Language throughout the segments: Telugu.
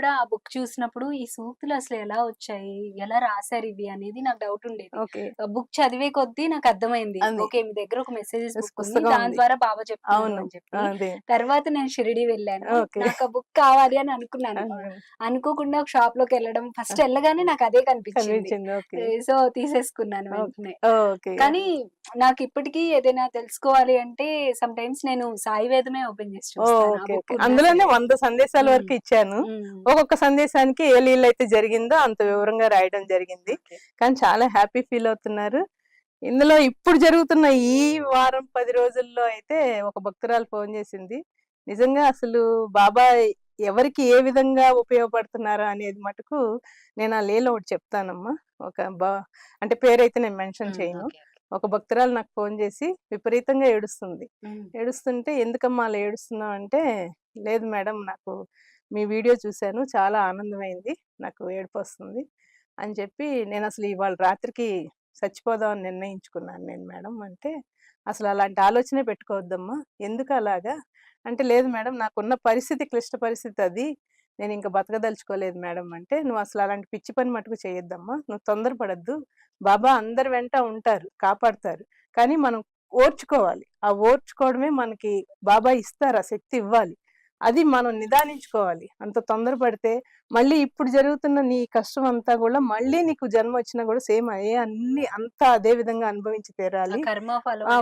కూడా ఆ బుక్ చూసినప్పుడు ఈ సూక్తులు అసలు ఎలా వచ్చాయి? ఎలా రాశారు ఇవి అనేది నాకు డౌట్ ఉండేది. బుక్ చదివే కొద్దీ నాకు అర్థమైంది. ఓకే మీ దగ్గర ఒక మెసేజెస్ పుస్తకం దాని. ద్వారా బాబా చెప్తాను అని చెప్పి. తర్వాత నేను షిరిడి వెళ్ళాను. నాకు ఆ బుక్ కావాలి అని అనుకున్నాను. అనుకోకుండా ఒక షాప్లోకి వెళ్ళడం ఫస్ట్ వెళ్ళగానే నాకు అదే కనిపించింది. సో తీసేసుకున్నాను వెంటనే. కానీ నాకు ఇప్పటికీ ఏదైనా తెలుసుకోవాలి అంటే సమ్ టైమ్స్ నేను సాయి వేదమే ఓపెన్ చేసి అందులోనే. వంద సందేశాల. వరకు ఇచ్చాను. ఒక్కొక్క సందేశానికి ఏ లీల అయితే జరిగిందో అంత వివరంగా రాయడం జరిగింది. కానీ చాలా హ్యాపీ ఫీల్ అవుతున్నారు. ఇందులో ఇప్పుడు జరుగుతున్న ఈ వారం పది రోజుల్లో అయితే ఒక భక్తురాలు ఫోన్ చేసింది. నిజంగా అసలు బాబా ఎవరికి ఏ విధంగా ఉపయోగపడుతున్నారు అనేది మటుకు నేను ఆ లీల ఒకటి చెప్తానమ్మా. ఒక బా అంటే పేరైతే నేను మెన్షన్ చేయను. ఒక భక్తురాలు నాకు ఫోన్ చేసి విపరీతంగా ఏడుస్తుంది. ఏడుస్తుంటే ఎందుకమ్మా అలా ఏడుస్తున్నావు అంటే లేదు మేడం నాకు మీ వీడియో చూశాను. చాలా ఆనందమైంది. నాకు ఏడుపు వస్తుంది అని చెప్పి నేను అసలు ఇవాళ రాత్రికి చచ్చిపోదామని నిర్ణయించుకున్నాను నేను మేడం అంటే అసలు అలాంటి ఆలోచనే పెట్టుకోవద్దమ్మా. ఎందుకు అలాగా? అంటే లేదు మేడం నాకున్న పరిస్థితి క్లిష్ట పరిస్థితి అది. నేను ఇంకా బతకదలుచుకోలేదు మేడం అంటే నువ్వు అసలు అలాంటి పిచ్చి పని మటుకు చేయొద్దమ్మా. నువ్వు తొందరపడద్దు. బాబా అందరి వెంట ఉంటారు కాపాడుతారు. కానీ మనం ఓర్చుకోవాలి. ఆ ఓర్చుకోవడమే మనకి బాబా ఇస్తారు ఆ శక్తి ఇవ్వాలి. అది మనం నిదానించుకోవాలి. అంత తొందరపడితే మళ్ళీ ఇప్పుడు జరుగుతున్న నీ కష్టం అంతా కూడా మళ్ళీ నీకు జన్మ వచ్చినా కూడా సేమ్ అయ్యే అన్ని అంతా అదే విధంగా అనుభవించి తీరాలి.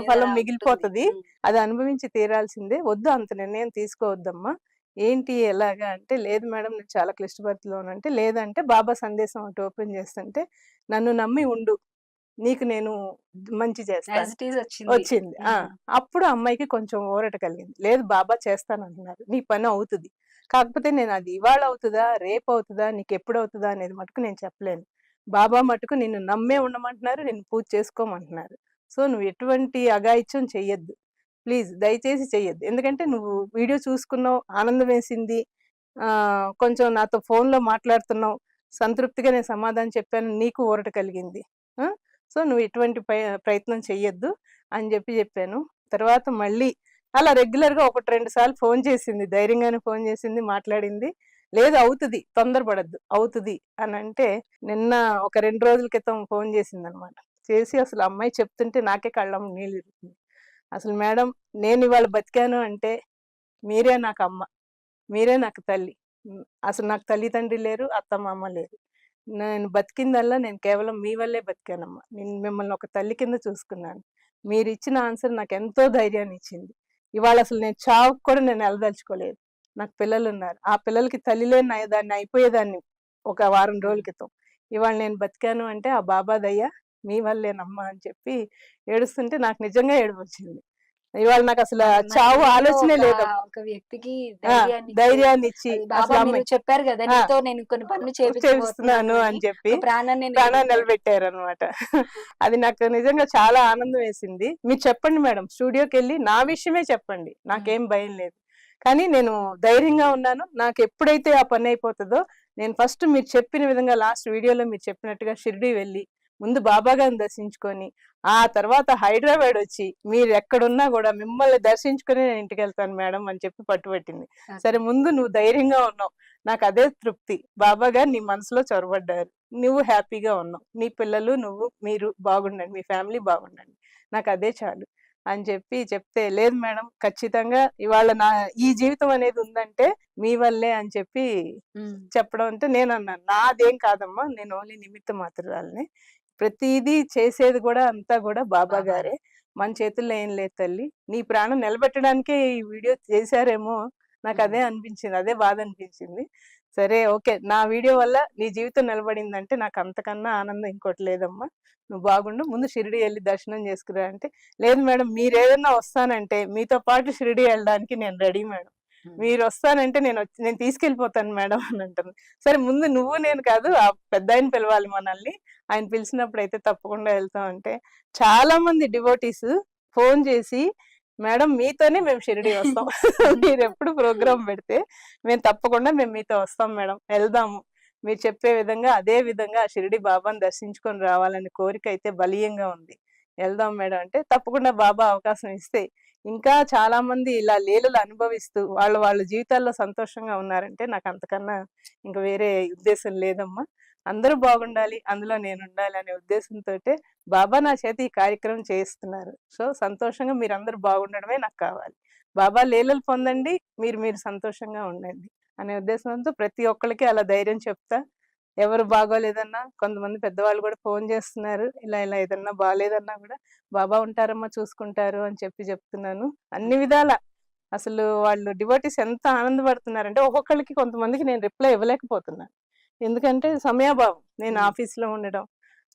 ఫలం మిగిలిపోతది. అది అనుభవించి తీరాల్సిందే. వద్దు అంత నిర్ణయం తీసుకోవద్దమ్మా. ఏంటి ఎలాగా అంటే లేదు మేడం నేను చాలా క్లిష్ట పరిస్థితిలో ఉన్నా" అంటే లేదంటే బాబా సందేశం ఒకటి ఓపెన్ చేస్తుంటే నన్ను నమ్మి ఉండు. నీకు నేను మంచి చేస్తాను. వచ్చింది. అప్పుడు అమ్మాయికి కొంచెం ఊరట కలిగింది. లేదు బాబా చేస్తానంటున్నారు. నీ పని అవుతుంది. కాకపోతే నేను అది ఇవాళ అవుతుందా రేపు అవుతుందా నీకు ఎప్పుడు అవుతుందా అనేది మటుకు నేను చెప్పలేను. బాబా మటుకు నిన్ను నమ్మే ఉండమంటున్నారు నిన్ను పూజ చేసుకోమంటున్నారు. సో నువ్వు ఎటువంటి అగాయిత్యం చెయ్యొద్దు. ప్లీజ్ దయచేసి చెయ్యొద్దు. ఎందుకంటే నువ్వు వీడియో చూసుకున్నావు ఆనందం వేసింది ఆ కొంచెం నాతో ఫోన్లో మాట్లాడుతున్నావు సంతృప్తిగా నేను సమాధానం చెప్పాను నీకు ఊరట కలిగింది? సో నువ్వు ఎటువంటి ప్రయత్నం చెయ్యొద్దు అని చెప్పి చెప్పాను. తర్వాత మళ్ళీ అలా రెగ్యులర్గా ఒకటి రెండు సార్లు ఫోన్ చేసింది. ధైర్యంగానే ఫోన్ చేసింది మాట్లాడింది. లేదు అవుతుంది తొందరపడద్దు అవుతుంది అని అంటే నిన్న ఒక రెండు రోజుల క్రితం ఫోన్ చేసింది అనమాట చేసి అసలు అమ్మాయి చెప్తుంటే నాకే కళ్ళం నీళ్ళు అసలు మేడం నేను ఇవాళ బతికాను అంటే మీరే నాకు అమ్మ మీరే నాకు తల్లి. అసలు నాకు తల్లిదండ్రి లేరు అత్త మామ లేరు. నేను బతికిందల్లా నేను కేవలం మీ వల్లే బతికానమ్మా. నేను మిమ్మల్ని ఒక తల్లి కింద చూసుకున్నాను. మీరు ఇచ్చిన ఆన్సర్ నాకు ఎంతో ధైర్యాన్ని ఇచ్చింది. ఇవాళ అసలు నేను చావుకు కూడా నేను వెళ్ళదలుచుకోలేదు నాకు పిల్లలు ఉన్నారు ఆ పిల్లలకి తల్లి లేని అయ్యే- దాన్ని అయిపోయేదాన్ని ఒక వారం రోజుల క్రితం. ఇవాళ నేను బతికాను అంటే ఆ బాబాదయ్య మీ వల్లేనమ్మా అని చెప్పి ఏడుస్తుంటే నాకు నిజంగా ఏడుపు వచ్చింది ఇవాళ నాకు అసలు చావు ఆలోచనే లేదమ్మా ఒక వ్యక్తికి ధైర్యాన్ని ఇచ్చి, చెప్పారు కదా నీతో నేను కొన్ని పనులు చేపిస్తున్నాను చేపిస్తున్నాను అని చెప్పి ప్రాణాన్ని ప్రాణాన్ని. నిలబెట్టారు అనమాట అది నాకు నిజంగా చాలా ఆనందం వేసింది. మీరు చెప్పండి మేడం స్టూడియోకి వెళ్ళి నా విషయమే చెప్పండి. నాకేం భయం లేదు. కానీ నేను ధైర్యంగా ఉన్నాను. నాకు ఎప్పుడైతే ఆ పని అయిపోతుందో నేను ఫస్ట్ మీరు చెప్పిన విధంగా లాస్ట్ వీడియోలో మీరు చెప్పినట్టుగా షిరిడి వెళ్ళి ముందు బాబా గారిని దర్శించుకొని ఆ తర్వాత హైదరాబాద్ వచ్చి మీరు ఎక్కడున్నా కూడా మిమ్మల్ని దర్శించుకొని నేను ఇంటికి వెళ్తాను మేడం అని చెప్పి పట్టుబట్టింది. సరే ముందు నువ్వు ధైర్యంగా ఉన్నావు. నాకు అదే తృప్తి. బాబా గారు నీ మనసులో చొరబడ్డారు. నువ్వు హ్యాపీగా ఉన్నావు. నీ పిల్లలు నువ్వు మీరు బాగుండండి. మీ ఫ్యామిలీ బాగుండండి. నాకు అదే చాలు అని చెప్పి చెప్తే లేదు మేడం ఖచ్చితంగా ఇవాళ నా ఈ జీవితం అనేది ఉందంటే మీ వల్లే అని చెప్పి చెప్పడం అంటే నేను అన్నాను నాదేం కాదమ్మా నేను ఓన్లీ నిమిత్త మాత్రాలని ప్రతిదీ చేసేది కూడా అంతా కూడా బాబా. గారే. మన చేతుల్లో ఏం లేదు తల్లి. నీ ప్రాణం నిలబెట్టడానికే ఈ వీడియో చేశారేమో నాకు అదే అనిపించింది అదే బాధ అనిపించింది. సరే ఓకే. నా వీడియో వల్ల నీ జీవితం నిలబడిందంటే నాకు అంతకన్నా ఆనందం ఇంకోటి లేదమ్మా. నువ్వు బాగుండు ముందు షిరిడి వెళ్ళి దర్శనం చేసుకురా అంటే. లేదు మేడం మీరు ఏదన్నా వస్తానంటే మీతో పాటు షిరిడి వెళ్ళడానికి నేను రెడీ మేడం. మీరు వస్తానంటే నేను వచ్చి- నేను తీసుకెళ్ళిపోతాను మేడం అని అంటాను సరే ముందు నువ్వు నేను కాదు ఆ పెద్ద ఆయన పిలవాలి మనల్ని. ఆయన పిలిచినప్పుడు అయితే తప్పకుండా వెళ్తాం అంటే చాలా మంది డివోటీస్ ఫోన్ చేసి మేడం మీతోనే మేము షిరిడి వస్తాం. మీరు ఎప్పుడు ప్రోగ్రామ్ పెడితే మేము తప్పకుండా మేము మీతో వస్తాం మేడం. వెళ్దాము. మీరు చెప్పే విధంగా అదే విధంగా షిరిడి బాబాని దర్శించుకొని రావాలనే కోరిక అయితే బలీయంగా ఉంది. వెళ్దాం మేడం అంటే తప్పకుండా బాబా అవకాశం ఇస్తే ఇంకా చాలా మంది ఇలా లీలలు అనుభవిస్తూ వాళ్ళు వాళ్ళ జీవితాల్లో సంతోషంగా ఉన్నారంటే నాకు అంతకన్నా ఇంకా వేరే ఉద్దేశం లేదమ్మా. అందరూ బాగుండాలి అందులో నేను ఉండాలి అనే ఉద్దేశంతో బాబా నా చేతి ఈ కార్యక్రమం చేయిస్తున్నారు. సో సంతోషంగా మీరు అందరూ బాగుండడమే నాకు కావాలి. బాబా లీలలు పొందండి మీరు మీరు సంతోషంగా ఉండండి అనే ఉద్దేశంతో ప్రతి ఒక్కరికి అలా ధైర్యం చెప్తా ఎవరు బాగోలేదన్నా కొంతమంది పెద్దవాళ్ళు కూడా ఫోన్ చేస్తున్నారు. ఇలా ఇలా ఏదన్నా బాగాలేదన్నా కూడా బాబా ఉంటారమ్మా చూసుకుంటారు అని చెప్పి చెప్తున్నాను. అన్ని విధాల. అసలు వాళ్ళు డివోటీస్ ఎంత ఆనందపడుతున్నారంటే ఒక్కొక్కరికి కొంతమందికి నేను రిప్లై ఇవ్వలేకపోతున్నాను ఎందుకంటే సమయాభావం. నేను మ్మ్. ఆఫీస్లో ఉండడం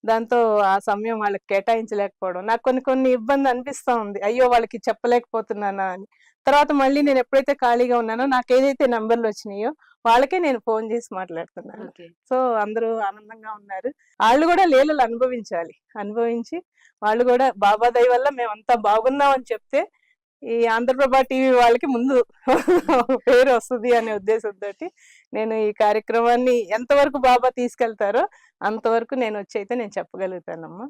దాంతో ఆ సమయం వాళ్ళకి కేటాయించలేకపోవడం నాకు కొన్ని కొన్ని ఇబ్బంది అనిపిస్తా ఉంది. అయ్యో వాళ్ళకి చెప్పలేకపోతున్నానా అని. తర్వాత మళ్ళీ నేను ఎప్పుడైతే ఖాళీగా ఉన్నానో నాకు ఏదైతే నంబర్లు వచ్చినాయో వాళ్ళకే నేను ఫోన్ చేసి మాట్లాడుతున్నాను. సో అందరూ ఆనందంగా ఉన్నారు. వాళ్ళు కూడా లీలలు అనుభవించాలి. అనుభవించి వాళ్ళు కూడా బాబా దయ వల్ల మేమంతా బాగున్నాం అని చెప్తే ఈ ఆంధ్రప్రభ టీవీ వాళ్ళకి ముందు పేరు వస్తుంది అనే ఉద్దేశంతో నేను ఈ కార్యక్రమాన్ని ఎంతవరకు బాబా తీసుకెళ్తారో అంతవరకు నేను వచ్చి అయితే నేను చెప్పగలుగుతానమ్మా.